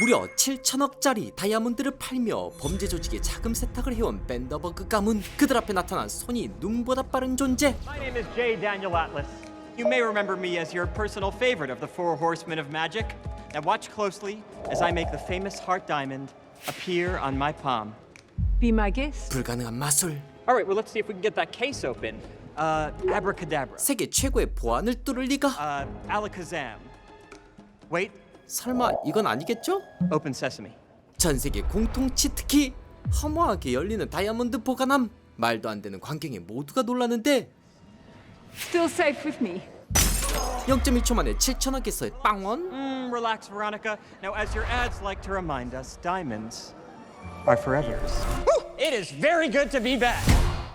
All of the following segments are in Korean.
무려 7천억짜리 다이아몬드를 팔며 범죄 조직의 자금 세탁을 해온 밴더버그 가문 그들 앞에 나타난 손이 눈보다 빠른 존재 My name is J. Daniel Atlas. You may remember me as your personal favorite of the Four Horsemen of Magic. Now watch closely as I make the famous heart diamond appear on my palm. Be my guest. 불가능한 마술 All right, well let's see if we can get that case open. Uh, abracadabra. 세계 최고의 보안을 뚫을 리가 Uh, alakazam. Wait, 설마 이건 아니겠죠? open sesame. 전 세계 공통치 특히 허무하게 열리는 다이아몬드 보관함 말도 안 되는 광경에 모두가 놀라는데 Still safe with me. 0.1초 만에 7천억에서의 빵원 Mm, relax, Veronica. Now, as your ads like to remind us, diamonds are forever. It is very good to be back.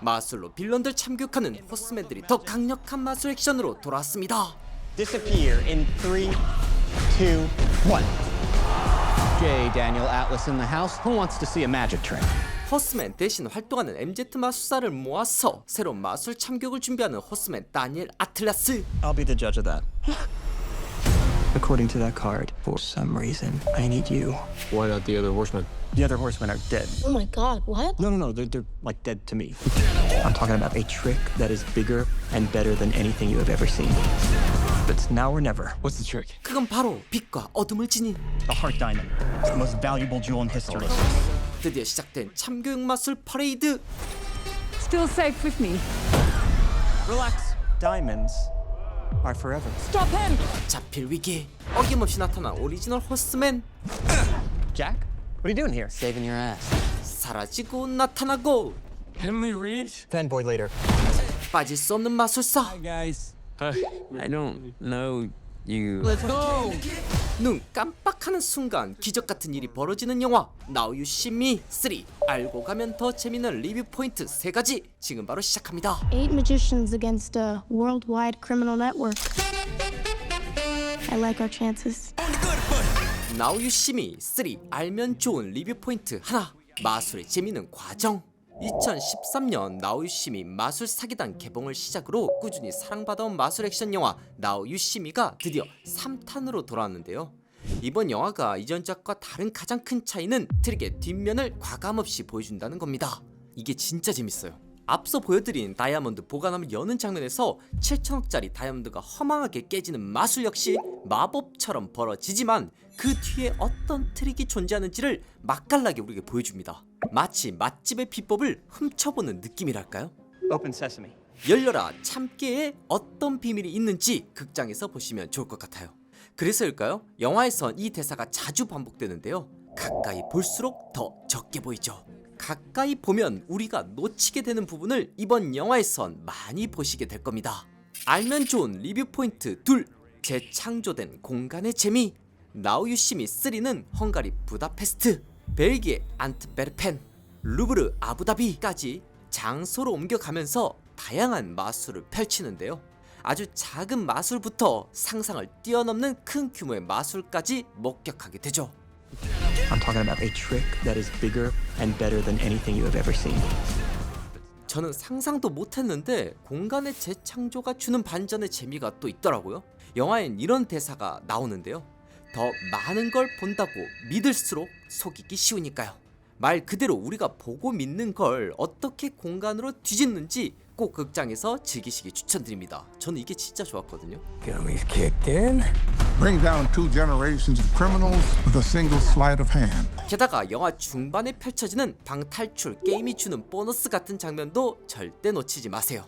마술로 빌런들 참교육하는 호스맨들이 더 강력한 마술 액션으로 돌아왔습니다 Disappear in three, two, one. J. Daniel Atlas in the house. Who wants to see a magic trick? 호스맨 대신 활동하는 MZ 마술사를 모아서 새로운 마술 참교육을 준비하는 호스맨 다니엘 아틀라스 I'll be the judge of that. According to that card, for some reason, I need you. Why not the other horsemen? The other horsemen are dead. Oh my god, what? No, no, no, they're, they're like dead to me. I'm talking about a trick that is bigger and better than anything you have ever seen. It's now or never. What's the trick? 그건 바로 빛과 어둠을 지닌 The heart diamond. It's the most valuable jewel in history. 드디어 시작된 참교육 마술 퍼레이드 Still safe with me. Relax, diamonds are forever. Stop him! 자필 위기에 어김없이 나타난 오리지널 호스맨 Jack? What are you doing here? Saving your ass. 사라지고 나타나고 Heavenly Reach? Fanboy later. 빠질 수 없는 마술사 Guys. Hi. I don't know you. 눈 깜빡하는 순간 기적 같은 일이 벌어지는 영화 Now You See Me 3 알고 가면 더 재밌는 리뷰 포인트 세 가지 지금 바로 시작합니다. Eight magicians against a worldwide criminal network. I like our chances. Now You See Me 3 알면 좋은 리뷰 포인트 하나 마술의 재미있는 과정 2013년 Now You See Me 마술 사기단 개봉을 시작으로 꾸준히 사랑받아온 마술 액션 영화 Me가 드디어 3탄으로 돌아왔는데요. 이번 영화가 이전작과 다른 가장 큰 차이는 트릭의 뒷면을 과감없이 보여준다는 겁니다. 이게 진짜 재밌어요 앞서 보여드린 다이아몬드 보관함을 여는 장면에서 7천억짜리 다이아몬드가 허망하게 깨지는 마술 역시 마법처럼 벌어지지만 그 뒤에 어떤 트릭이 존재하는지를 맛깔나게 우리에게 보여줍니다. 마치 맛집의 비법을 훔쳐보는 느낌이랄까요? Open sesame. 열려라 참깨에 어떤 비밀이 있는지 극장에서 보시면 좋을 것 같아요. 그래서일까요? 영화에선 이 대사가 자주 반복되는데요. 가까이 볼수록 더 적게 보이죠. 가까이 보면 우리가 놓치게 되는 부분을 이번 영화에선 많이 보시게 될 겁니다. 알면 좋은 리뷰 포인트 둘 재창조된 공간의 재미 나우 유시미 3는 헝가리 부다페스트 벨기에 안트베르펜 루브르 아부다비까지 장소로 옮겨가면서 다양한 마술을 펼치는데요. 아주 작은 마술부터 상상을 뛰어넘는 큰 규모의 마술까지 목격하게 되죠. I'm talking about a trick that is bigger and better than anything you have ever seen. 저는 상상도 못했는데 공간의 재창조가 주는 반전의 재미가 또 있더라고요. 영화엔 이런 대사가 나오는데요. 더 많은 걸 본다고 믿을수록 속이기 쉬우니까요. 말 그대로 우리가 보고 믿는 걸 어떻게 공간으로 뒤집는지 꼭 극장에서 즐기시기 추천드립니다. 저는 이게 진짜 좋았거든요. Gummy's kicked in. Bring down two generations of criminals with a single sleight of hand. 게다가 영화 중반에 펼쳐지는 방탈출 게임이 주는 보너스 같은 장면도 절대 놓치지 마세요.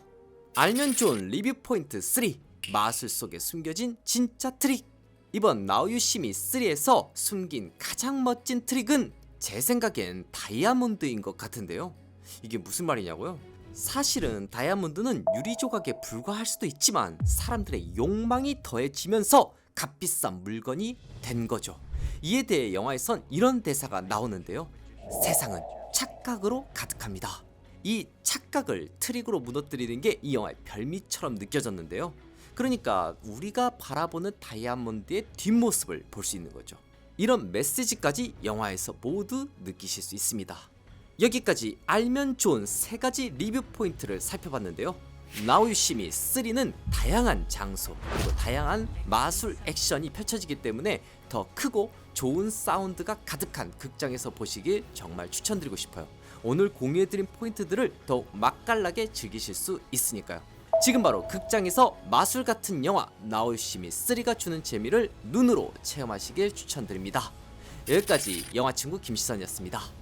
알면 좋은 리뷰 포인트 3 마술 속에 숨겨진 진짜 트릭 이번 나우 유시미 3에서 숨긴 가장 멋진 트릭은 제 생각엔 다이아몬드인 것 같은데요. 이게 무슨 말이냐고요? 사실은 다이아몬드는 유리 조각에 불과할 수도 있지만 사람들의 욕망이 더해지면서 값비싼 물건이 된 거죠. 이에 대해 영화에선 이런 대사가 나오는데요. 세상은 착각으로 가득합니다. 이 착각을 트릭으로 무너뜨리는 게 이 영화의 별미처럼 느껴졌는데요. 그러니까 우리가 바라보는 다이아몬드의 뒷모습을 볼 수 있는 거죠. 이런 메시지까지 영화에서 모두 느끼실 수 있습니다. 여기까지 알면 좋은 세 가지 리뷰 포인트를 살펴봤는데요. 나우유시미 3는 다양한 장소 그리고 다양한 마술 액션이 펼쳐지기 때문에 더 크고 좋은 사운드가 가득한 극장에서 보시길 정말 추천드리고 싶어요. 오늘 공유해드린 포인트들을 더욱 맛깔나게 즐기실 수 있으니까요. 지금 바로 극장에서 마술 같은 영화 나올시미 3가 주는 재미를 눈으로 체험하시길 추천드립니다. 여기까지 영화친구 김시선이었습니다.